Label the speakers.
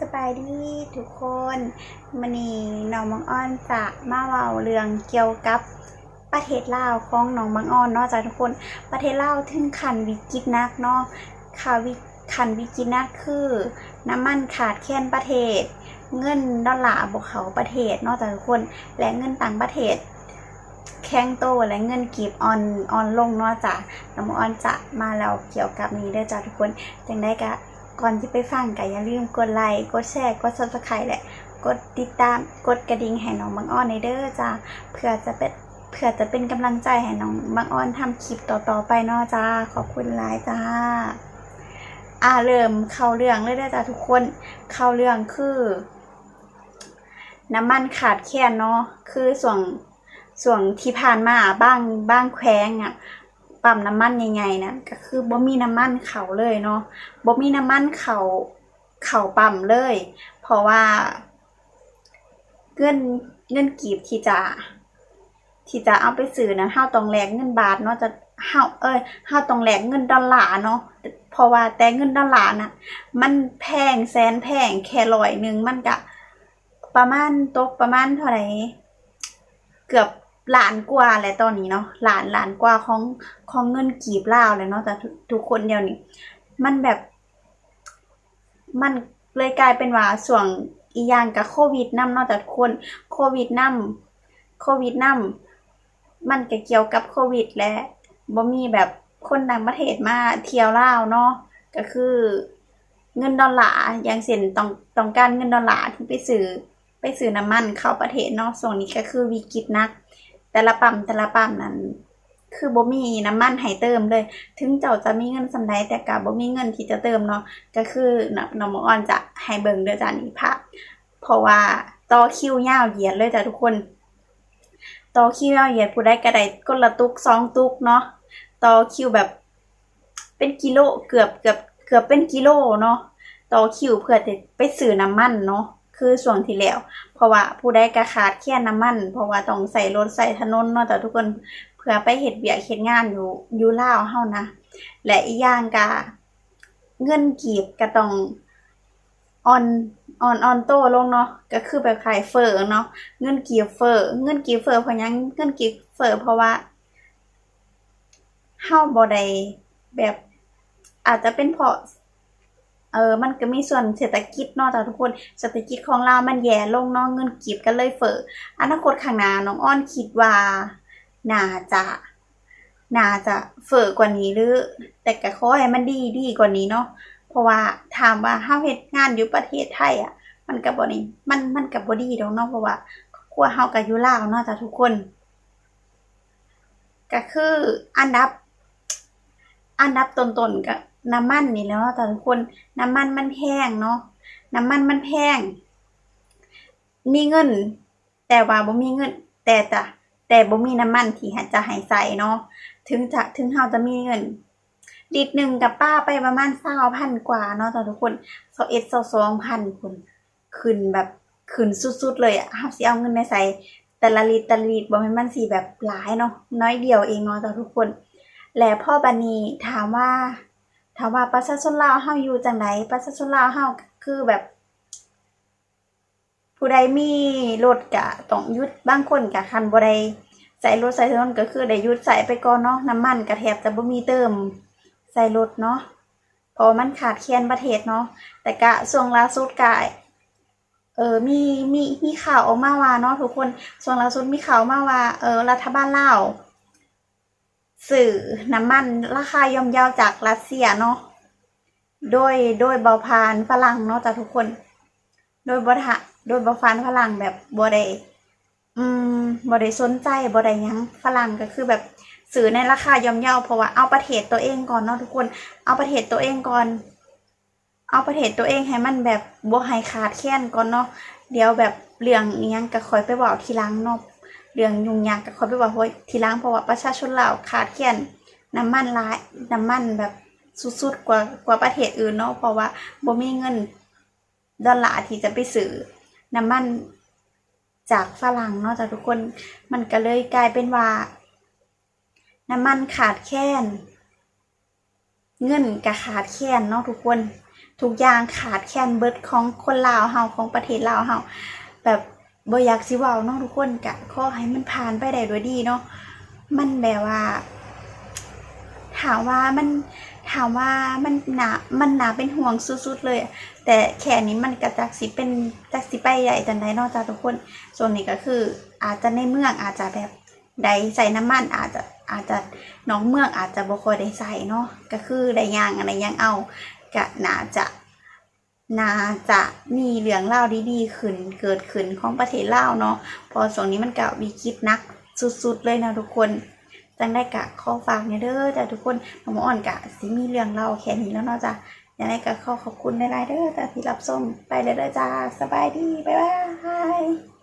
Speaker 1: สบายดีทุกคนมันนี้น้องบางอ้อนจะมาเล่าเรื่องเกี่ยวกับประเทศลาวของน้องบางอ้อนเนาะจ้ะทุกคน ประเทศลาวถึงขันวิกฤตนักเนาะข่าววิขันวิกฤตนักคือ น้ำมันขาดแคลนประเทศ เงินดอลลาร์บวกเขาประเทศเนาะจ้ะทุกคนและเงินต่างประเทศแข้งโตและเงินกีบออนออนลงเนาะจ้ะน้องบางอ้อนจะมาเล่าเกี่ยวกับนี้เด้อจ้ะทุกคนจังได้กะ ก่อนที่ไปฟังก็อย่าลืมกดไลค์ กดแชร์ กด subscribe และกดติดตาม กดกระดิ่งให้น้องบางอ้อนในเด้อจ้าเพื่อจะเป็นเพื่อจะเป็นกำลังใจให้น้องบางอ้อนทำคลิปต่อๆไปเนาะจ้าขอบคุณหลายจ้าอ่าเริ่มเข้าเรื่องเลยเด้อจ้าทุกคน เข้าเรื่องคือ น้ำมันขาดแคลนเนาะคือส่วนส่วนที่ผ่านมาบ้างบ้างแควงอะ ปั๊มน้ำมันยังไงนะก็คือบ่มีน้ำมันเขาเลยเนาะบ่มีน้ำมันเขาเขาปั๊มเลย เพราะว่าเงินเงินกีบที่จะที่จะเอาไปซื้อนะเฮาต้องแลกเงินบาทเนาะจะเฮาเอ้ยเฮาต้องแลกเงินดอลลาร์เนาะเพราะว่าแต่เงินดอลลาร์น่ะมันแพงแสนแพงแค่ร้อยหนึ่งมันก็ประมาณตกประมาณเท่าไหร่เกือบ หลานกว่าแหละตอนนี้เนาะหลานหลานกว่าของของเงินกีบลาวเลยเนาะแต่ทุกคนเดียวนี้มันแบบ มันเลยกลายเป็นว่าส่วงอีกอย่างกับโควิดนำเนาะแต่ทุกคนโควิดนำโควิดนำมันก็เกี่ยวกับโควิด และบ่มีแบบคนต่างประเทศมาเที่ยวลาวเนาะก็คือเงินดอลลาร์อย่างเช่นต้องต้องการเงินดอลลาร์ที่ไปซื้อไปซื้อน้ำมันเข้าประเทศเนาะส่วนนี้ก็คือวิกฤตหนัก แต่ละปั๊มแต่ละปั๊มนั้น คือบ่มีน้ำมันให้เติมเลย ถึงเจ้าจะมีเงินสำใดแต่ก็บ่มีเงินที่จะเติมเนาะก็คือน้องน้ออนจะให้เบิ่งเด้อจานี่ภาพเพราะว่าต่อคิวยาวเหยียดเลยจ้ะทุกคนต่อคิวยาวเหยียดผู้ใดก็ได้นละตุกสองตุกเนาะต่อคิวแบบ เป็นกิโลเกือบเกือบเกือบเป็นกิโลเนาะต่อคิวเพื่อจะไปซื้อน้ำมันเนาะ คือส่วนที่แล้ว เพราะว่าผู้ใดก็ขาดแคลนน้ำมัน เพราะว่าต้องใส่รถใส่ถนนเนาะแต่ทุกคนเพื่อไปเฮ็ดเบียกเฮ็ดงานอยู่อยู่ลาวเฮานะ และอีกอย่างก็เงินกีบก็ต้องออนออนออนโตลงเนาะก็คือแบบขายเฟอเนาะเงินกีบเฟอเงินกีบเฟอเพราะยังเงินกีบเฟอเพราะว่าเฮาบ่ได้แบบอาจจะเป็นเพราะ เออ มันก็มีส่วนเศรษฐกิจเนาะแต่ทุกคน เศรษฐกิจของเรามันแย่ลงเนาะเงินกีบก็เลยเฟ้ออนาคตข้างหน้าน้องอ้อนคิดว่าน่าจะน่าจะเฟอกว่านี้หรือ แต่ก็ขอให้มันดีดีกว่านี้เนาะเพราะว่าถามว่าเฮาเฮ็ดงานอยู่ประเทศไทยอะ มันก็บ่นี่มันมันก็บ่ดีดอกเนาะเพราะว่าครอบครัวเฮาก็อยู่ลาวเนาะจ้ะทุกคนก็คืออันดับ อันดับต้นๆก็ น้ำมันนี่แล้วเนาะจ้ะทุกคนน้ำมันมันแพงเนาะน้ำมันมันแพง มีเงิน แต่ว่าบ่มีเงิน แต่จะแต่บ่มีน้ำมันที่จะให้ใส่เนาะถึงจะถึงเฮาจะมีเงินลิตรหนึ่งกับป้าไปประมาณ20,000กว่าเนาะจ้ะทุกคน21 22,000คุณขึ้นแบบขึ้นสุดๆเลยอะเฮาสิเอาเงินไปใส่แต่ละลิตรแต่ละลิตรบ่แม่นมันสิแบบหลายเนาะน้อยเดียวเองเนาะจ้ะทุกคน และพ่อบัดนี้ถามว่า ถามว่าประชาชนลาวเฮาอยู่จังไดประชาชนลาวเฮาคือแบบ ผู้ใดมีรถก็ต้องยุดบางคนก็คันบ่ได้ใส่รถใส่ถนนก็คือได้ยุดใส่ไปก่อนเนาะน้ำมันก็แทบจะบ่มีเติมใส่รถเนาะเพราะมันขาดแคลนประเทศเนาะแต่ก็ช่วงล่าสุดก็เออมีมีมีข่าวออกมาว่าเนาะทุกคนช่วงล่าสุดมีข่าวมาว่าเออรัฐบาลลาว ซื้อน้ำมันราคาย่อมเยาจากรัสเซียเนาะโดยโดยบาพานฝรั่งเนาะจ้ะทุกคน โดยบ่ทะโดยบ่ฟันฝรั่งแบบบ่ได้อืมบ่ได้สนใจบ่ได้ยังฝรั่งก็คือแบบซื้อในราคาย่อมเยาเพราะว่าเอาประเทศตัวเองก่อนเนาะทุกคน เอาประเทศตัวเองก่อน เอาประเทศตัวเองให้มันแบบบ่ให้ขาดแคลนก่อนเนาะเดี๋ยวแบบเรื่องอิหยังก็คอยไปเว้าทีหลังเนาะ เรื่องยุ่งยากก็คอยไปเว้าทีหลังเพราะว่าประชาชนลาขาดแคลนน้ำมันหลายน้ำมันแบบสุดๆกว่ากว่าประเทศอื่นเนาะเพราะว่าบ่มีเงินดอลลาร์ที่จะไปซื้อน้ำมันจากฝรั่งเนาะจากทุกคนมันก็เลยกลายเป็นว่า น้ำมันขาดแคลนเงินก็ขาดแคลนเนาะทุกคนทุกอย่างขาดแคลนเบิดของคนลาวเฮาของประเทศลาวเฮาแบบ บ่อยากสิว้าเนาะทุกคนกะขอให้มันผ่านไปได้ด้วยดีเนาะมันแบบว่า ถามว่ามันถามว่ามันหนามันหนาเป็นห่วงสุดๆเลย แต่แค่นี้มันก็จักสิเป็นจักสิไปใหญ่จันไดเนอกจากทุกคน ส่วนนี้ก็คือ อาจจะในเมืองอาจจะแบบใดใส่น้ำมันอาจจะอาจจะน้องเมืองอาจจะบ่คอยได้ใส่เนาะก็คือได้ยางอะไรยางเอาก็น่าจะ น่าจะมีเรื่องเล่าดีๆขึ้นเกิดขึ้นของประเทศเล่าเนาะพอส่วนนี้มันก็วิกฤตนักสุดๆเลยนะทุกคนจังได้กะข้อฝากเนี่ยเด้อจ้ะทุกคนน้องอ่อนกะสิมีเรื่องเล่าแค่นี้แล้วเนาะจ้ะยังไงกะขอขอบคุณหลายๆเด้อจ้ะที่รับชมไปเลยเด้อจ้าสบายดีบ๊ายบาย